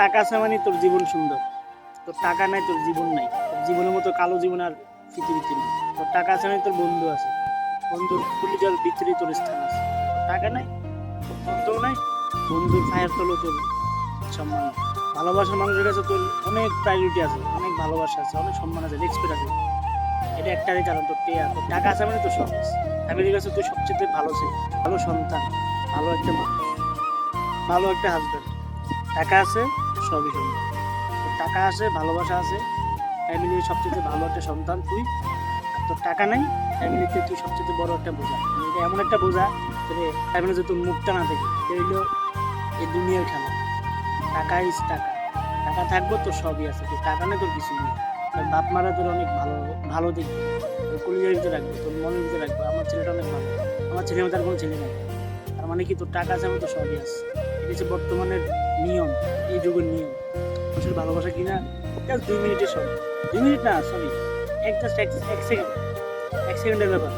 টাকা আছে মানে তোর জীবন সুন্দর। তোর টাকা নাই, তোর জীবন নাই। তোর জীবনের মতো কালো জীবন আর পৃথিবীতে নেই। তোর টাকা আছে মানে তোর বন্ধু আছে। বন্ধুর কলিজার ভিতরে তোর স্থান আছে। টাকা নাই, তোর বন্ধুও নাই, বন্ধুর ফায়ার তলো তোর সম্মান ভালোবাসার মানুষের কাছে তোর অনেক প্রায়োরিটি আছে, অনেক ভালোবাসা আছে, অনেক সম্মান আছে রেসপেক্ট আছে এটা একটারই কারণ, তোর টেয়া তোর টাকা আছে মানে তোর সব আছে। ফ্যামিলির কাছে তুই সবচেয়ে ভালো ছেলে ভালো সন্তান, ভালো একটা মা ভালো একটা হাজব্যান্ড টাকা আছে, সবই তোর টাকা আছে, ভালোবাসা আছে ফ্যামিলির সবচেয়ে ভালো একটা সন্তান তুই। তোর টাকা নাই ফ্যামিলিতে তুই সবচেয়ে বড় একটা বোঝা। মানে এটা এমন একটা বোঝা যে ফ্যামিলি যে তোর মুখটা না থাকে এটা এই দুনিয়ার খেলা। টাকা ইস টাকা। টাকা থাকব, তোর সবই আছে। তোর টাকা নেই, তোর কিছুই নেই। তোর বাপ মারা তোর অনেক ভালো ভালো দেখবে তোর কলিজার ভিতরে রাখবে, তোর মনের ভিতরে রাখবে। আমার ছেলেটা অনেক ভালো। আমার ছেলে তার কোনো ছেলে নেই। তার মানে কি তোর টাকা আছে আমি তো সবই আছে। এটা যে বর্তমানের নিয়ম, এই যুগের নিয়ম, আসলে ভালোবাসা কিনা জাস্ট দুই মিনিটের সময় দুই মিনিট না সরি এক জাস্ট এক সেকেন্ড এক সেকেন্ডের ব্যাপার।